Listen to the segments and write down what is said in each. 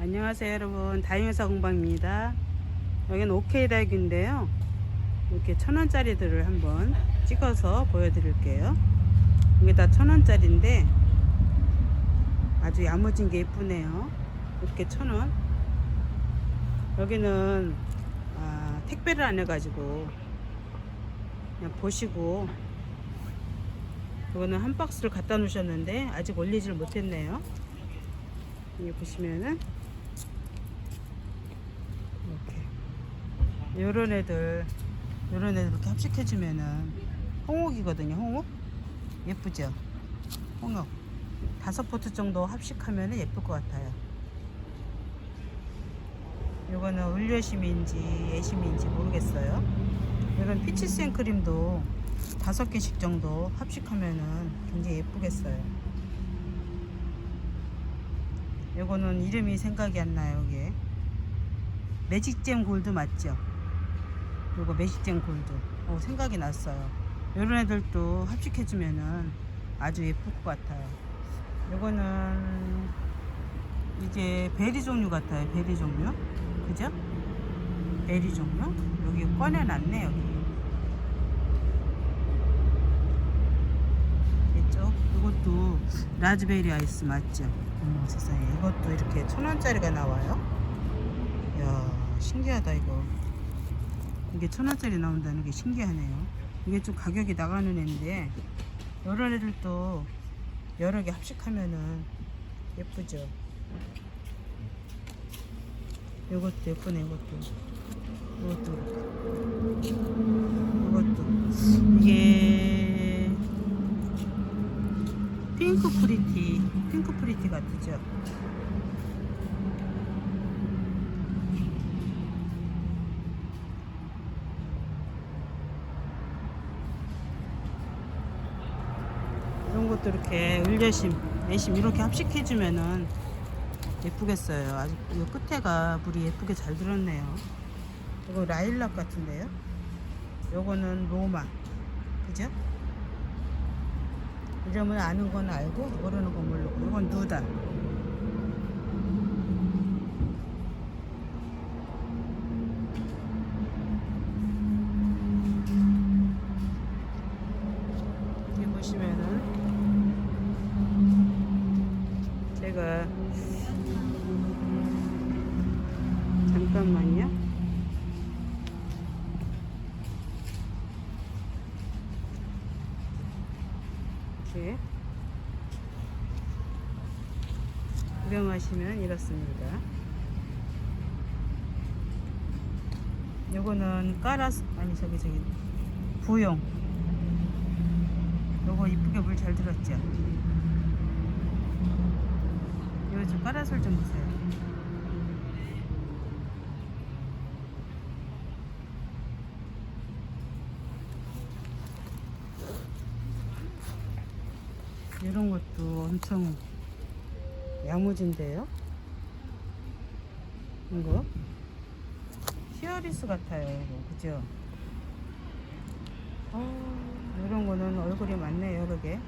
안녕하세요 여러분. 다이어사 공방입니다. 여기는 오케이 다육인데요. 이렇게 천원짜리들을 한번 찍어서 보여드릴게요. 이게 다 천원짜리인데 아주 야무진 게 예쁘네요. 이렇게 천원. 여기는 아, 택배를 안 해가지고 그냥 보시고 이거는 한 박스를 갖다 놓으셨는데 아직 올리지를 못했네요. 여기 보시면은 이렇게 요런 애들 요런 애들 이렇게 합식해주면은 홍옥이거든요 홍옥? 예쁘죠? 홍옥. 다섯 포트 정도 합식하면 예쁠 것 같아요. 요거는 울려심인지 애심인지 모르겠어요. 이런 피치 생크림도 다섯 개씩 정도 합식하면은 굉장히 예쁘겠어요. 요거는 이름이 생각이 안 나요 이게. 매직잼 골드 맞죠? 요거 매직잼 골드. 어, 생각이 났어요. 요런 애들도 합식해주면은 아주 예쁠 것 같아요. 요거는 이게 베리 종류 같아요. 베리 종류. 그죠? 베리 종류? 여기 꺼내놨네 여기. 됐죠? 이것도 라즈베리 아이스 맞죠? 어머 세상에. 이것도 이렇게 천 원짜리가 나와요? 이야 신기하다 이거 이게 천 원짜리 나온다는 게 신기하네요. 이게 좀 가격이 나가는 애인데 이런 애들도 여러 개 합식하면은 예쁘죠? 이것도 예쁘네 이것도. 이것도. 이것도. 이게 핑크 프리티 핑크 프리티 같죠 것도 이렇게 을려심 내심 이렇게 합식해주면은 예쁘겠어요. 아주 이 끝에가 물이 예쁘게 잘 들었네요. 이거 라일락 같은데요? 요거는 로마. 그죠? 이름을 아는 건 알고 모르는 건 모르고 이건 누다 여기 보시면은 제가 잠깐만요 이렇게 구경하시면 이렇습니다. 요거는 까라스 아니 저기 저기 부용. 요거 이쁘게 물 잘 들었죠? 좀 까라솔 좀 보세요. 이런 것도 엄청 야무진데요? 이거 히어리스 같아요 이거 그죠? 어, 이런 거는 얼굴이 많네 여러 개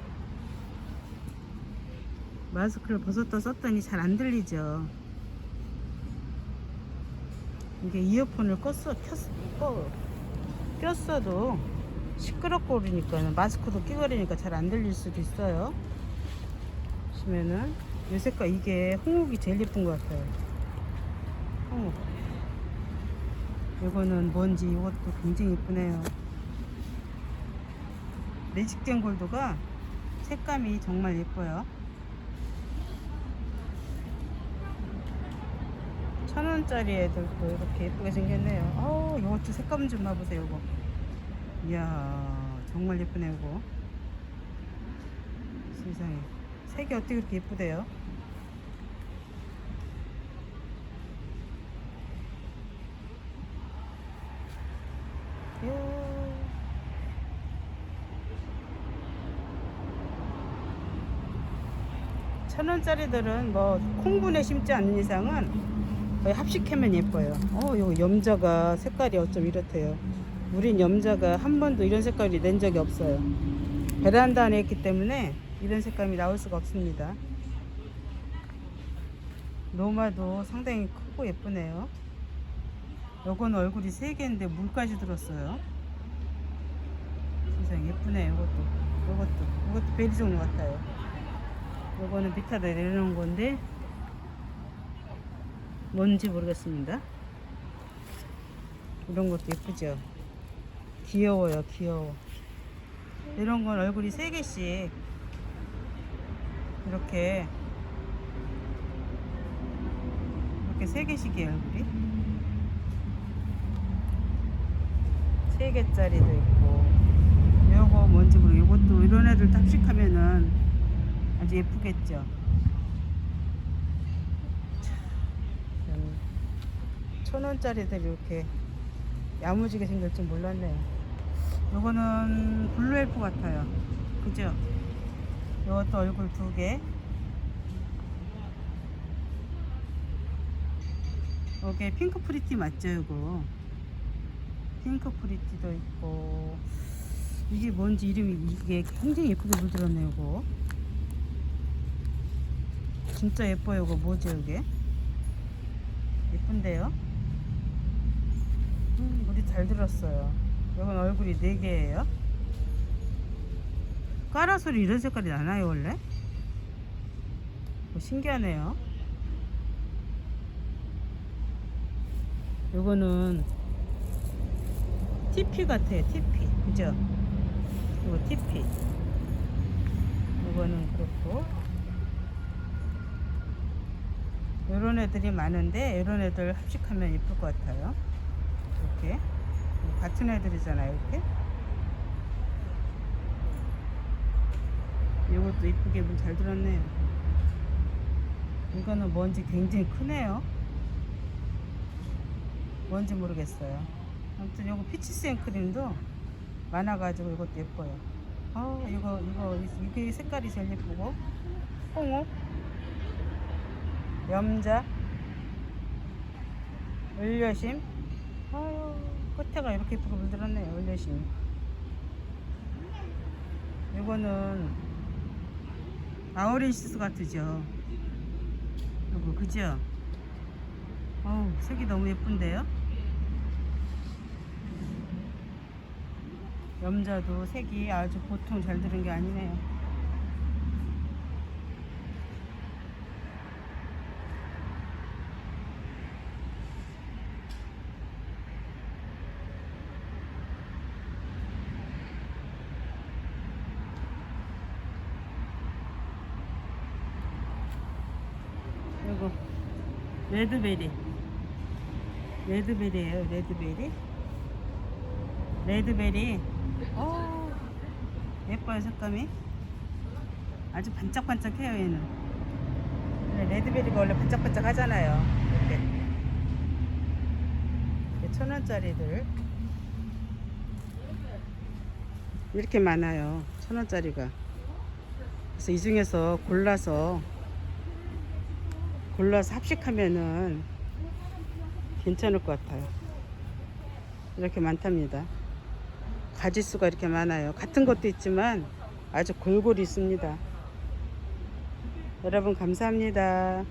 마스크를 벗었다 썼더니 잘 안 들리죠? 이게 이어폰을 껐어 켰어 꺼, 꼈어도 시끄럽고 그러니까 마스크도 끼고 그러니까 잘 안 들릴 수도 있어요. 보시면은 이 색깔 이게 홍옥이 제일 예쁜 것 같아요. 홍옥 이거는 뭔지 이것도 굉장히 예쁘네요. 매직젠 골드가 색감이 정말 예뻐요 천 원짜리 애들도 이렇게 예쁘게 생겼네요. 어우 이것도 색감 좀 봐보세요 이거. 이야 정말 예쁘네 이거. 세상에. 색이 어떻게 그렇게 예쁘대요? 이야. 천원짜리들은 뭐 콩분에 심지 않는 이상은 거의 합식하면 예뻐요 어 이거 염자가 색깔이 어쩜 이렇대요 우린 염자가 한 번도 이런 색깔이 낸 적이 없어요. 베란다 안에 있기 때문에 이런 색감이 나올 수가 없습니다. 로마도 상당히 크고 예쁘네요. 요건 얼굴이 세 개인데 물까지 들었어요. 세상 예쁘네 요것도. 요것도. 요것도 베리 종류 같아요. 요거는 밑에다 내려놓은 건데 뭔지 모르겠습니다. 이런 것도 예쁘죠? 귀여워요, 귀여워. 이런 건 얼굴이 세 개씩 이렇게 이렇게 세 개씩이에요, 얼굴이. 세 개짜리도 있고. 요거 뭔지 모르. 요것도 이런 애들 탑식하면은 아주 예쁘겠죠. 천 원짜리들이 이렇게 야무지게 생길 줄 몰랐네요. 요거는 블루엘프 같아요. 그죠? 요것도 얼굴 두 개. 요게 핑크 프리티 맞죠, 요거? 핑크 프리티도 있고. 이게 뭔지 이름이 이게 굉장히 예쁘게 물들었네요, 요거. 진짜 예뻐요, 이거 뭐죠, 이게? 예쁜데요? 잘 들었어요. 이건 얼굴이 네 개예요. 까라솔이 이런 색깔이 나나요, 원래? 뭐 신기하네요. 요거는 TP 같아요, TP. 그죠? 이거 TP. 요거는 그렇고. 요런 애들이 많은데, 요런 애들 합식하면 예쁠 것 같아요. 이렇게. 같은 애들이잖아요, 이렇게. 이것도 이쁘게 물잘 들었네요. 이거는 뭔지 굉장히 크네요. 뭔지 모르겠어요. 아무튼 이거 피치 생크림도 많아가지고 이것도 예뻐요. 어, 이거, 이거, 이게 색깔이 제일 예쁘고. 홍옥, 염자, 을려심. 아유, 끝에가 이렇게 예쁘게 물들었네요, 을려심. 이거는 아우렌시스 같으죠? 이거, 그죠? 어우, 색이 너무 예쁜데요? 염자도 색이 아주 보통 잘 들은 게 아니네요. 이거. 레드베리. 레드베리예요 레드베리. 레드베리. 오 예뻐요 색감이. 아주 반짝반짝해요 얘는. 레드베리가 원래 반짝반짝 하잖아요 이렇게. 이렇게 천 원짜리들. 이렇게 많아요 천 원짜리가. 그래서 이 중에서 골라서 골라서 합식하면은 괜찮을 것 같아요. 이렇게 많답니다. 가지수가 이렇게 많아요. 같은 것도 있지만 아주 골고루 있습니다. 여러분 감사합니다.